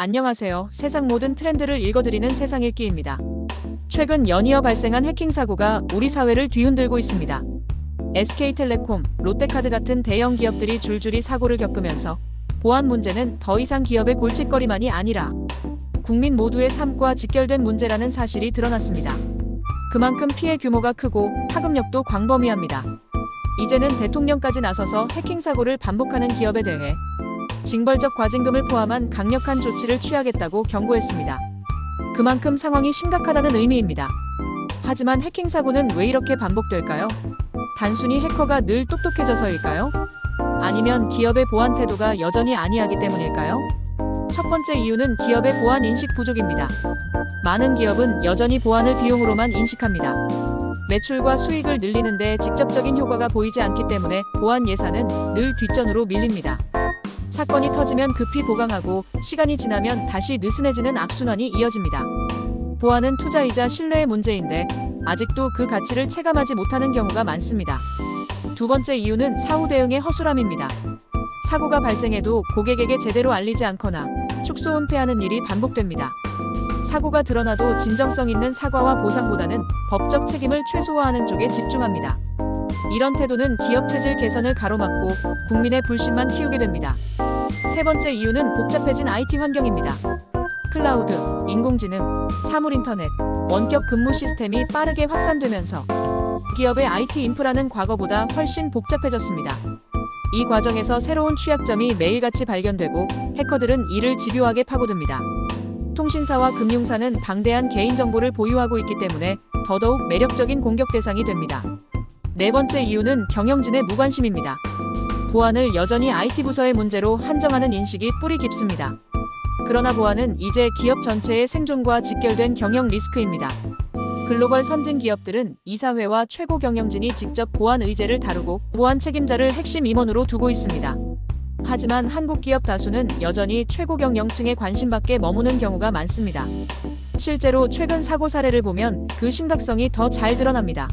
안녕하세요. 세상 모든 트렌드를 읽어드리는 세상 읽기입니다. 최근 연이어 발생한 해킹 사고가 우리 사회를 뒤흔들고 있습니다. SK텔레콤, 롯데카드 같은 대형 기업들이 줄줄이 사고를 겪으면서 보안 문제는 더 이상 기업의 골칫거리만이 아니라 국민 모두의 삶과 직결된 문제라는 사실이 드러났습니다. 그만큼 피해 규모가 크고 파급력도 광범위합니다. 이제는 대통령까지 나서서 해킹 사고를 반복하는 기업에 대해 징벌적 과징금을 포함한 강력한 조치를 취하겠다고 경고했습니다. 그만큼 상황이 심각하다는 의미입니다. 하지만 해킹 사고는 왜 이렇게 반복될까요? 단순히 해커가 늘 똑똑해져서일까요? 아니면 기업의 보안 태도가 여전히 아니하기 때문일까요? 첫 번째 이유는 기업의 보안 인식 부족입니다. 많은 기업은 여전히 보안을 비용으로만 인식합니다. 매출과 수익을 늘리는데 직접적인 효과가 보이지 않기 때문에 보안 예산은 늘 뒷전으로 밀립니다. 사건이 터지면 급히 보강하고 시간이 지나면 다시 느슨해지는 악순환이 이어집니다. 보안은 투자이자 신뢰의 문제인데 아직도 그 가치를 체감하지 못하는 경우가 많습니다. 두 번째 이유는 사후 대응의 허술함입니다. 사고가 발생해도 고객에게 제대로 알리지 않거나 축소 은폐하는 일이 반복됩니다. 사고가 드러나도 진정성 있는 사과와 보상보다는 법적 책임을 최소화하는 쪽에 집중합니다. 이런 태도는 기업 체질 개선을 가로막고 국민의 불신만 키우게 됩니다. 세 번째 이유는 복잡해진 IT 환경입니다. 클라우드, 인공지능, 사물 인터넷, 원격 근무 시스템이 빠르게 확산되면서 기업의 IT 인프라는 과거보다 훨씬 복잡해졌습니다. 이 과정에서 새로운 취약점이 매일같이 발견되고 해커들은 이를 집요하게 파고듭니다. 통신사와 금융사는 방대한 개인정보를 보유하고 있기 때문에 더더욱 매력적인 공격 대상이 됩니다. 네 번째 이유는 경영진의 무관심입니다. 보안을 여전히 IT 부서의 문제로 한정하는 인식이 뿌리 깊습니다. 그러나 보안은 이제 기업 전체의 생존과 직결된 경영 리스크입니다. 글로벌 선진 기업들은 이사회와 최고 경영진이 직접 보안 의제를 다루고 보안 책임자를 핵심 임원으로 두고 있습니다. 하지만 한국 기업 다수는 여전히 최고 경영층에 관심밖에 머무는 경우가 많습니다. 실제로 최근 사고 사례를 보면 그 심각성이 더 잘 드러납니다.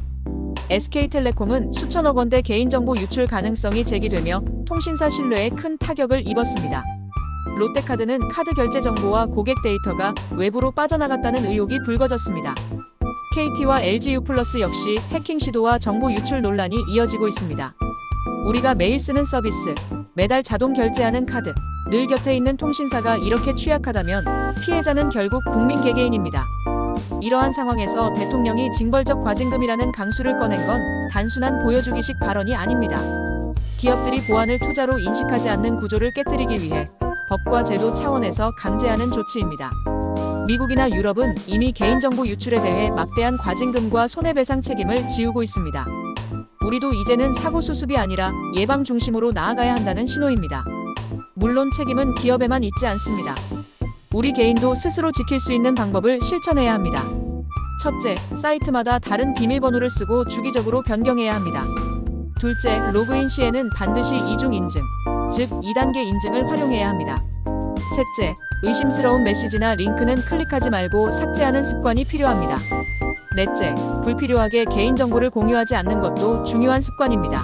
SK텔레콤은 수천억 원대 개인정보 유출 가능성이 제기되며 통신사 신뢰에 큰 타격을 입었습니다. 롯데카드는 카드 결제 정보와 고객 데이터가 외부로 빠져나갔다는 의혹이 불거졌습니다. KT와 LGU 플러스 역시 해킹 시도와 정보 유출 논란이 이어지고 있습니다. 우리가 매일 쓰는 서비스, 매달 자동 결제하는 카드, 늘 곁에 있는 통신사가 이렇게 취약하다면 피해자는 결국 국민 개개인입니다. 이러한 상황에서 대통령이 징벌적 과징금이라는 강수를 꺼낸 건 단순한 보여주기식 발언이 아닙니다. 기업들이 보안을 투자로 인식하지 않는 구조를 깨뜨리기 위해 법과 제도 차원에서 강제하는 조치입니다. 미국이나 유럽은 이미 개인정보 유출에 대해 막대한 과징금과 손해배상 책임을 지우고 있습니다. 우리도 이제는 사고 수습이 아니라 예방 중심으로 나아가야 한다는 신호입니다. 물론 책임은 기업에만 있지 않습니다. 우리 개인도 스스로 지킬 수 있는 방법을 실천해야 합니다. 첫째, 사이트마다 다른 비밀번호를 쓰고 주기적으로 변경해야 합니다. 둘째, 로그인 시에는 반드시 이중 인증, 즉 2단계 인증을 활용해야 합니다. 셋째, 의심스러운 메시지나 링크는 클릭하지 말고 삭제하는 습관이 필요합니다. 넷째, 불필요하게 개인정보를 공유하지 않는 것도 중요한 습관입니다.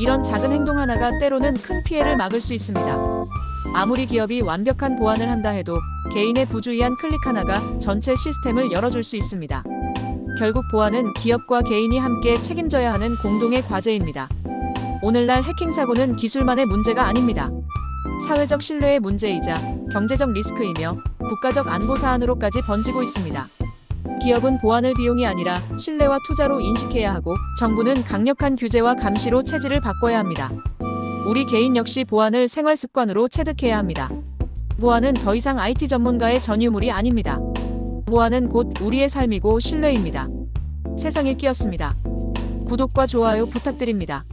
이런 작은 행동 하나가 때로는 큰 피해를 막을 수 있습니다. 아무리 기업이 완벽한 보안을 한다 해도 개인의 부주의한 클릭 하나가 전체 시스템을 열어줄 수 있습니다. 결국 보안은 기업과 개인이 함께 책임져야 하는 공동의 과제입니다. 오늘날 해킹 사고는 기술만의 문제가 아닙니다. 사회적 신뢰의 문제이자 경제적 리스크이며 국가적 안보 사안으로까지 번지고 있습니다. 기업은 보안을 비용이 아니라 신뢰와 투자로 인식해야 하고 정부는 강력한 규제와 감시로 체질을 바꿔야 합니다. 우리 개인 역시 보안을 생활 습관으로 체득해야 합니다. 보안은 더 이상 IT 전문가의 전유물이 아닙니다. 보안은 곧 우리의 삶이고 신뢰입니다. 세상 읽기였습니다. 구독과 좋아요 부탁드립니다.